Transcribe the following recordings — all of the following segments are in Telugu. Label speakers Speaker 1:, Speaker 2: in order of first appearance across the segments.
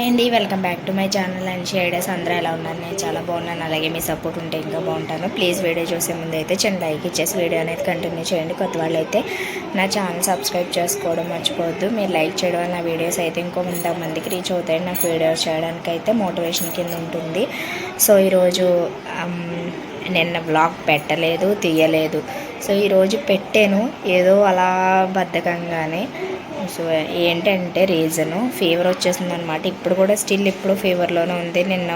Speaker 1: హాయ్ అండి welcome back to my channel and shaders అందరూ ఎలా ఉన్నారు? నేను చాలా బాగున్నాను అలాగే మీ సపోర్ట్ ఉంటే ఇంకా బాగుంటాను. ప్లీజ్ వీడియో చూసే ముందు అయితే చిన్న లైక్ ఇచ్చేసి వీడియో అనేది కంటిన్యూ చేయండి. కొత్త వాళ్ళు అయితే నా ఛానల్ సబ్స్క్రైబ్ చేసుకోవడం మర్చిపోవద్దు. మీరు లైక్ చేయడం వల్ల నా వీడియోస్ అయితే ఇంకో వంద మందికి రీచ్ అవుతాయి నాకు వీడియోస్ చేయడానికి అయితే మోటివేషన్ కింద ఉంటుంది. సో ఈరోజు నిన్న వ్లాగ్ పెట్టలేదు తీయలేదు. సో ఈరోజు పెట్టాను. ఏదో అలా బద్ధకంగానే సో ఏంటంటే రీజను ఫీవర్ వచ్చేసింది అనమాట ఇప్పుడు కూడా స్టిల్ ఇప్పుడు ఫీవర్లోనే ఉంది. నిన్న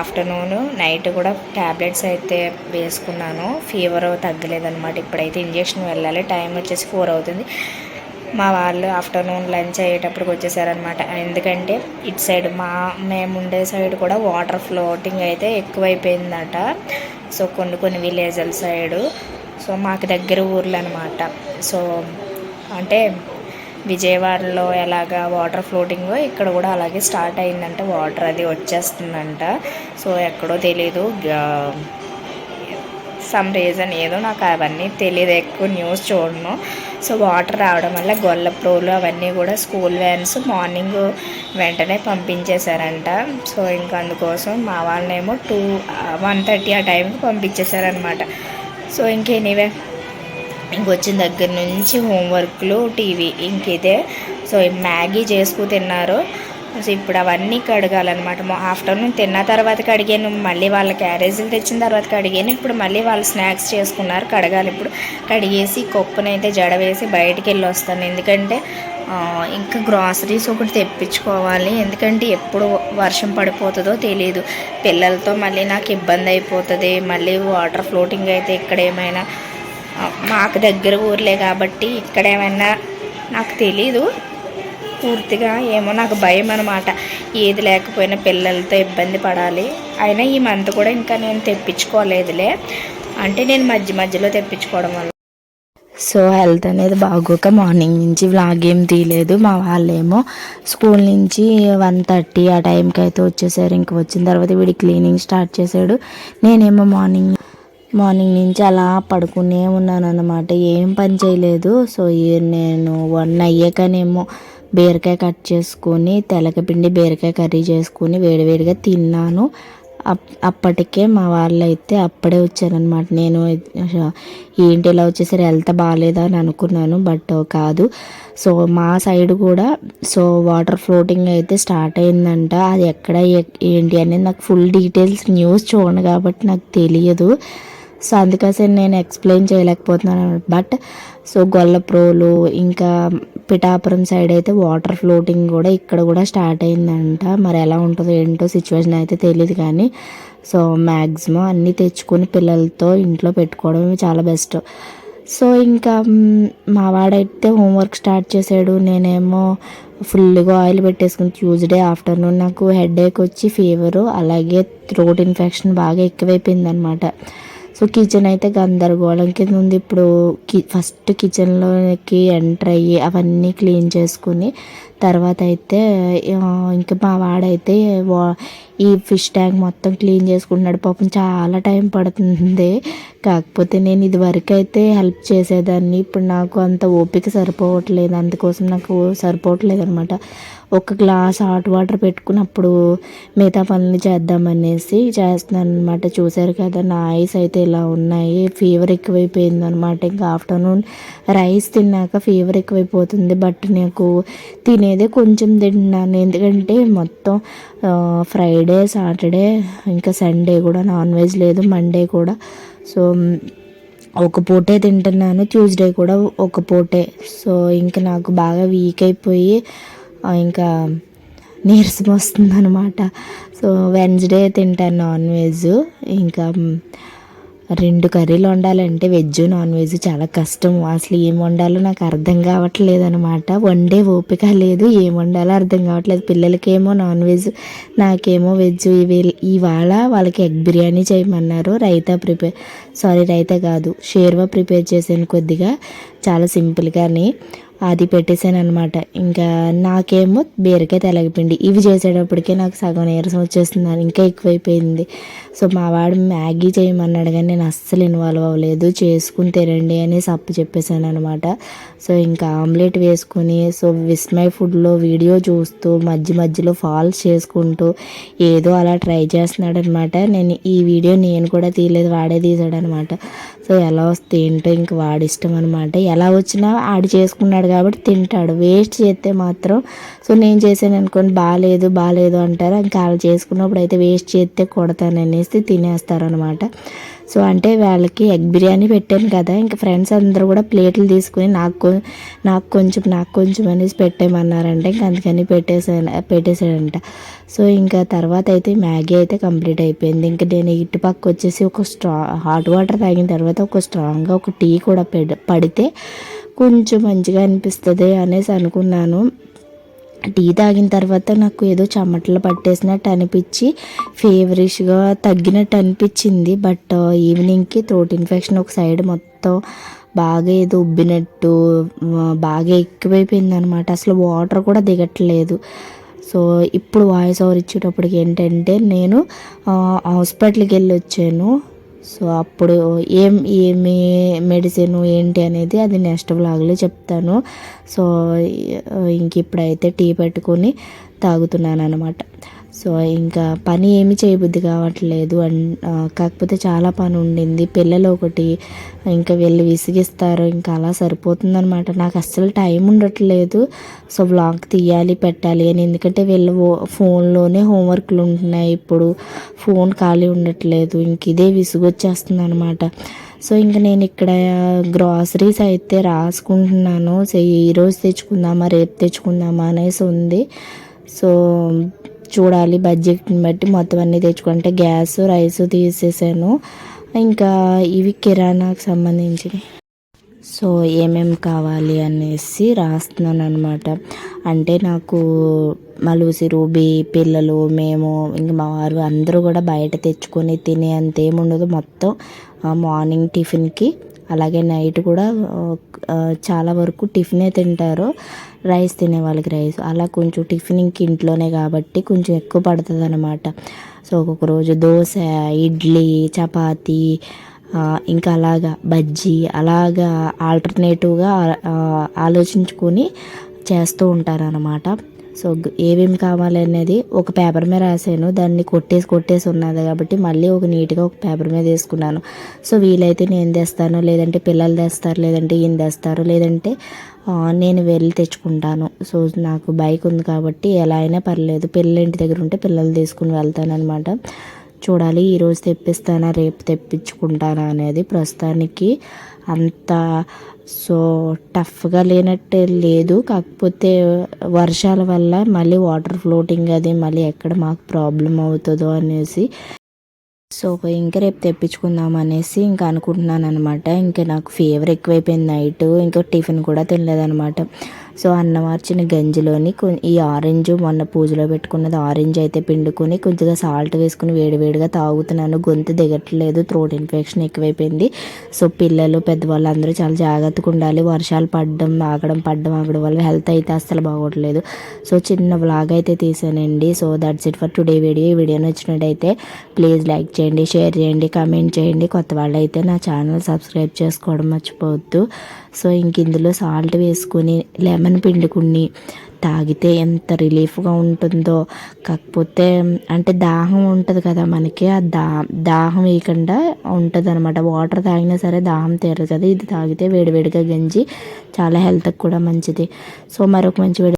Speaker 1: ఆఫ్టర్నూన్ నైట్ కూడా ట్యాబ్లెట్స్ అయితే వేసుకున్నాను. ఫీవర్ తగ్గలేదన్నమాట. ఇప్పుడైతే ఇంజక్షన్ వెళ్ళాలి. టైం వచ్చేసి ఫోర్ అవుతుంది. మా వాళ్ళు ఆఫ్టర్నూన్ లంచ్ అయ్యేటప్పటికి వచ్చేసారనమాట ఎందుకంటే ఇటు సైడ్ మా మేము ఉండే సైడ్ కూడా వాటర్ ఫ్లోటింగ్ అయితే ఎక్కువైపోయిందట. సో కొన్ని కొన్ని విలేజల సైడు. సో మాకు దగ్గర ఊర్లు అనమాట సో అంటే విజయవాడలో ఎలాగా వాటర్ ఫ్లోటింగ్ ఇక్కడ కూడా అలాగే స్టార్ట్ అయిందంట. వాటర్ అది వచ్చేస్తుందంట. సో ఎక్కడో తెలీదు. సమ్ రీజన్ ఏదో నాకు అవన్నీ తెలియదు ఎక్కువ న్యూస్ చూడను. సో వాటర్ రావడం వల్ల గొల్ల ప్రోలు అవన్నీ కూడా స్కూల్ వ్యాన్స్ మార్నింగ్ వెంటనే పంపించేశారంట. సో ఇంకా అందుకోసం మా వాళ్ళనేమో టూ వన్ థర్టీ ఆ టైంకి పంపించేశారనమాట సో ఇంకెనీవే. ఇంకొచ్చిన దగ్గర నుంచి హోంవర్క్లు టీవీ ఇంక ఇదే సో మ్యాగీ చేసుకు తిన్నారు. సో ఇప్పుడు అవన్నీ కడగాలన్నమాట. ఆఫ్టర్నూన్ తిన్న తర్వాత కడిగాను మళ్ళీ వాళ్ళ క్యారేజీలు తెచ్చిన తర్వాత కడిగాను. ఇప్పుడు మళ్ళీ వాళ్ళు స్నాక్స్ చేసుకున్నారు కడగాలి. ఇప్పుడు కడిగేసి కొప్పునైతే జడ వేసి బయటికి వెళ్ళి వస్తాను. ఎందుకంటే ఇంకా గ్రాసరీస్ ఒకటి తెప్పించుకోవాలి. ఎందుకంటే ఎప్పుడు వర్షం పడిపోతుందో తెలియదు పిల్లలతో మళ్ళీ నాకు ఇబ్బంది అయిపోతుంది. మళ్ళీ వాటర్ ఫ్లోటింగ్ అయితే ఇక్కడ ఏమైనా మాకు దగ్గర ఊర్లే కాబట్టి ఇక్కడ ఏమైనా నాకు తెలీదు. పూర్తిగా ఏమో నాకు భయం అనమాట ఏది లేకపోయినా పిల్లలతో ఇబ్బంది పడాలి. అయినా ఈ మంత్ కూడా ఇంకా నేను తెప్పించుకోలేదులే. అంటే నేను మధ్య మధ్యలో తెప్పించుకోవడం వల్ల. సో హెల్త్ అనేది బాగోక మార్నింగ్ నుంచి వ్లాగ్ ఏం తీయలేదు. మా వాళ్ళేమో స్కూల్ నుంచి వన్ థర్టీ ఆ టైంకి అయితే వచ్చేసారు. ఇంక వచ్చిన తర్వాత వీడి క్లీనింగ్ స్టార్ట్ చేశాడు. నేనేమో మార్నింగ్ మార్నింగ్ నుంచి అలా పడుకునే ఉన్నాను అనమాట ఏం పని చేయలేదు. సో నేను వన్ అయ్యాకనేమో బీరకాయ కట్ చేసుకొని తెలకపిండి బీరకాయ కర్రీ చేసుకొని వేడివేడిగా తిన్నాను. అప్ అప్పటికే మా వాళ్ళు అయితే అప్పుడే వచ్చారనమాట నేను ఏంటి ఇలా వచ్చేసరి హెల్త్ బాగాలేదా అని అనుకున్నాను బట్ కాదు. సో మా సైడ్ కూడా సో వాటర్ ఫ్లోటింగ్ అయితే స్టార్ట్ అయిందంట. అది ఎక్కడ ఏంటి అనేది నాకు ఫుల్ డీటెయిల్స్ న్యూస్ చూడను కాబట్టి నాకు తెలియదు. సో అందుకోసం నేను ఎక్స్ప్లెయిన్ చేయలేకపోతున్నాను. బట్ సో గొల్లప్రోలు ఇంకా పిఠాపురం సైడ్ అయితే వాటర్ ఫ్లోటింగ్ కూడా ఇక్కడ కూడా స్టార్ట్ అయిందంట. మరి ఎలా ఉంటుందో ఏంటో సిచ్యువేషన్ అయితే తెలియదు కానీ సో మ్యాక్సిమం అన్నీ తెచ్చుకొని పిల్లలతో ఇంట్లో పెట్టుకోవడం చాలా బెస్ట్ సో ఇంకా మా వాడైతే హోంవర్క్ స్టార్ట్ చేశాడు నేనేమో ఫుల్గా ఆయిల్ పెట్టేసుకుని ట్యూస్డే ఆఫ్టర్నూన్ నాకు హెడేక్ వచ్చి ఫీవరు అలాగే థ్రోట్ ఇన్ఫెక్షన్ బాగా ఎక్కువైపోయింది అనమాట సో కిచెన్ అయితే గందరగోళం కింద ఉంది. ఇప్పుడు కి ఫస్ట్ కిచెన్లోకి ఎంటర్ అయ్యి అవన్నీ క్లీన్ చేసుకుని తర్వాత అయితే ఇంకా మా వాడైతే వా- ఈ ఫిష్ ట్యాంక్ మొత్తం క్లీన్ చేసుకుంటున్నాడు. పాపం చాలా టైం పడుతుంది. కాకపోతే నేను ఇది వరకు అయితే హెల్ప్ చేసేదాన్ని. ఇప్పుడు నాకు అంత ఓపిక సరిపోవట్లేదు. అందుకోసం నాకు సరిపోవట్లేదు అనమాట ఒక గ్లాస్ హాట్ వాటర్ పెట్టుకున్నప్పుడు మిగతా పనులు చేద్దామనేసి చేస్తున్నాను అనమాట చూశారు కదా నా ఐస్ అయితే ఇలా ఉన్నాయి. ఫీవర్ ఎక్కువైపోయింది అనమాట ఇంకా ఆఫ్టర్నూన్ రైస్ తిన్నాక ఫీవర్ ఎక్కువైపోతుంది. బట్ నాకు తినేదే కొంచెం తిన్నాను. ఎందుకంటే మొత్తం ఫ్రైడే సాటర్డే ఇంకా సండే కూడా నాన్ వెజ్ లేదు మండే కూడా. సో ఒక పూటే తింటున్నాను. ట్యూస్డే కూడా ఒక పూటే. సో ఇంకా నాకు బాగా వీక్ అయిపోయి ఇంకా నీరసం వస్తుంది అనమాట సో వెన్స్డే తింటాను నాన్ వెజ్ ఇంకా రెండు కర్రీలు వండాలంటే వెజ్ నాన్ వెజ్ చాలా కష్టం. అసలు ఏం వండాలో నాకు అర్థం కావట్లేదు అనమాట వండే ఓపిక లేదు. ఏం వండాలో అర్థం కావట్లేదు. పిల్లలకేమో నాన్ వెజ్ నాకేమో వెజ్ ఇవి ఇవాళ వాళ్ళకి ఎగ్ బిర్యానీ చేయమన్నారు. రైతా ప్రిపేర్ సారీ రైతా కాదు. షేర్వా ప్రిపేర్ చేశాను కొద్దిగా. చాలా సింపుల్గానే. అది పెట్టేశాను అనమాట ఇంకా నాకేమో బీరకాయ తెలగపిండి. ఇవి చేసేటప్పటికే నాకు సగం నీరసం వచ్చేస్తుంది ఇంకా ఎక్కువైపోయింది. సో మా వాడు మ్యాగీ చేయమన్నాడు కానీ నేను అస్సలు ఇన్వాల్వ్ అవ్వలేదు. చేసుకుని తినండి అని సప్పు చెప్పేశాను అనమాట సో ఇంకా ఆమ్లెట్ వేసుకుని సో విస్మయ్ ఫుడ్లో వీడియో చూస్తూ మధ్య మధ్యలో ఫాల్స్ చేసుకుంటూ ఏదో అలా ట్రై చేస్తున్నాడు అనమాట నేను ఈ వీడియో నేను కూడా తీయలేదు వాడే తీసాడు అనమాట సో ఎలా వస్తే ఏంటో ఇంక వాడి ఇష్టం అనమాట ఎలా వచ్చినా ఆడు చేసుకున్నాడు కాబట్టి తింటాడు. వేస్ట్ చేస్తే మాత్రం సో నేను చేశాను అనుకోండి బాగాలేదు బాగాలేదు అంటారు. ఇంకా వాళ్ళు చేసుకున్నప్పుడు అయితే వేస్ట్ చేస్తే కొడతాను అనేసి తినేస్తారనమాట సో అంటే వాళ్ళకి ఎగ్ బిర్యానీ పెట్టాను కదా ఇంకా ఫ్రెండ్స్ అందరూ కూడా ప్లేట్లు తీసుకుని నాకు నాకు కొంచెం నాకు కొంచెం అనేసి పెట్టేయమన్నారంటే. ఇంకా అందుకని పెట్టేసాను పెట్టేశాడంట. సో ఇంకా తర్వాత అయితే మ్యాగీ అయితే కంప్లీట్ అయిపోయింది. ఇంకా నేను ఇటు పక్క వచ్చేసి ఒక స్ట్రా హాట్ వాటర్ తాగిన తర్వాత ఒక స్ట్రాంగ్గా ఒక టీ కూడా పెడ పడితే కొంచెం మంచిగా అనిపిస్తుంది అనేసి అనుకున్నాను. టీ తాగిన తర్వాత నాకు ఏదో చెమటలు పట్టేసినట్టు అనిపించి ఫేవరిష్గా తగ్గినట్టు అనిపించింది. బట్ ఈవినింగ్కి థ్రోట్ ఇన్ఫెక్షన్ ఒక సైడ్ మొత్తం బాగా ఏదో ఉబ్బినట్టు బాగా ఎక్కువైపోయింది అనమాట అసలు వాటర్ కూడా దిగట్లేదు. సో ఇప్పుడు వాయిస్ ఓవర్ ఇచ్చేటప్పటికి ఏంటంటే నేను uh, హాస్పిటల్కి వెళ్ళి వచ్చాను సో అప్పుడు ఏం ఏమి మెడిసిన్ ఏంటి అనేది అది నెక్స్ట్ వ్లాగ్లో చెప్తాను. సో ఇంక ఇప్పుడైతే టీ పెట్టుకొని తాగుతున్నాను అనమాట సో ఇంకా పని ఏమి చేయబుద్ధి కావట్లేదు. అన్ కాకపోతే చాలా పని ఉండింది. పిల్లలు ఒకటి ఇంకా వీళ్ళు విసిగిస్తారు. ఇంకా అలా సరిపోతుందనమాట నాకు అస్సలు టైం ఉండట్లేదు. సో బ్లాగ్ తీయాలి పెట్టాలి అని. ఎందుకంటే వీళ్ళు ఫోన్లోనే హోంవర్క్లు ఉంటున్నాయి. ఇప్పుడు ఫోన్ ఖాళీ ఉండట్లేదు. ఇంక ఇదే విసుగొచ్చేస్తుంది అనమాట సో ఇంక నేను ఇక్కడ గ్రాసరీస్ అయితే రాసుకుంటున్నాను. సో ఈరోజు తెచ్చుకుందామా రేపు తెచ్చుకుందామా అనేసి ఉంది. సో చూడాలి బడ్జెట్ని బట్టి మొత్తం అన్నీ తెచ్చుకుంటే గ్యాస్ రైస్ తీసేసాను. ఇంకా ఇవి కిరాణాకు సంబంధించినవి. సో ఏమేమి కావాలి అనేసి రాస్తున్నాను అనమాట అంటే నాకు మలూసి రూబీ పిల్లలు మేము ఇంకా మా వారు అందరూ కూడా బయట తెచ్చుకొని తినే అంత ఏముండదు. మొత్తం మార్నింగ్ టిఫిన్కి అలాగే నైట్ కూడా చాలా వరకు టిఫినే తింటారు. రైస్ తినే వాళ్ళకి రైస్. అలా కొంచెం టిఫిన్ ఇంక ఇంట్లోనే కాబట్టి కొంచెం ఎక్కువ పడుతుంది అనమాట సో ఒక్కొక్క రోజు దోశ ఇడ్లీ చపాతీ ఇంకా అలాగా బజ్జీ అలాగా ఆల్టర్నేటివ్గా ఆలోచించుకొని చేస్తూ ఉంటారనమాట సో ఏమేమి కావాలి అనేది ఒక పేపర్ మీద రాశాను. దాన్ని కొట్టేసి కొట్టేసి ఉన్నది కాబట్టి మళ్ళీ ఒక నీట్గా ఒక పేపర్ మీద వేసుకున్నాను. సో వీలైతే నేను తెస్తాను. లేదంటే పిల్లలు తెస్తారు లేదంటే ఈయన తెస్తారు లేదంటే నేను వెళ్ళి తెచ్చుకుంటాను. సో నాకు బైక్ ఉంది కాబట్టి ఎలా అయినా పర్లేదు. పిల్లల ఇంటి దగ్గర ఉంటే పిల్లలు తీసుకుని వెళ్తాను అనమాట చూడాలి ఈరోజు తెప్పిస్తానా రేపు తెప్పించుకుంటానా అనేది ప్రస్తుతానికి అంత సో టఫ్గా లేనట్టే లేదు. కాకపోతే వర్షాల వల్ల మళ్ళీ వాటర్ ఫ్లోటింగ్ అది మళ్ళీ ఎక్కడ మాకు ప్రాబ్లం అవుతుందో అనేసి సో ఇంకా రేపు తెప్పించుకుందాం అనేసి ఇంకా అనుకుంటున్నాను అనమాట ఇంకా నాకు ఫీవర్ ఎక్కువైపోయింది నైట్. ఇంకా టిఫిన్ కూడా తినలేదనమాట సో అన్నమార్చిన గంజిలోని ఈ ఆరెంజ్ మొన్న పూజలో పెట్టుకున్నది ఆరెంజ్ అయితే పిండుకొని కొద్దిగా సాల్ట్ వేసుకుని వేడివేడిగా తాగుతున్నాను. గొంతు దిగట్లేదు త్రోట్ ఇన్ఫెక్షన్ ఎక్కువైపోయింది. సో పిల్లలు పెద్దవాళ్ళు అందరూ చాలా జాగ్రత్తగా ఉండాలి. వర్షాలు పడడం ఆగడం పడడం ఆగడం వల్ల హెల్త్ అయితే అస్సలు బాగోట్లేదు. సో చిన్న వ్లాగ్ అయితే తీసానండి. So that's it for today video ఈ వీడియో నచ్చినట్టయితే ప్లీజ్ లైక్ చేయండి షేర్ చేయండి కమెంట్ చేయండి. కొత్త వాళ్ళు అయితే నా ఛానల్ సబ్స్క్రైబ్ చేసుకోవడం మర్చిపోవద్దు. సో ఇంక ఇందులో సాల్ట్ వేసుకుని లెమన్ పిండుకుని తాగితే ఎంత రిలీఫ్గా ఉంటుందో. కాకపోతే అంటే దాహం ఉంటుంది కదా మనకి ఆ దా దాహం వేయకుండా ఉంటుంది అనమాట వాటర్ తాగినా సరే దాహం తీరదు కదా. ఇది తాగితే వేడివేడిగా గంజి చాలా హెల్త్కి కూడా మంచిది. సో మరొక మంచి వేడి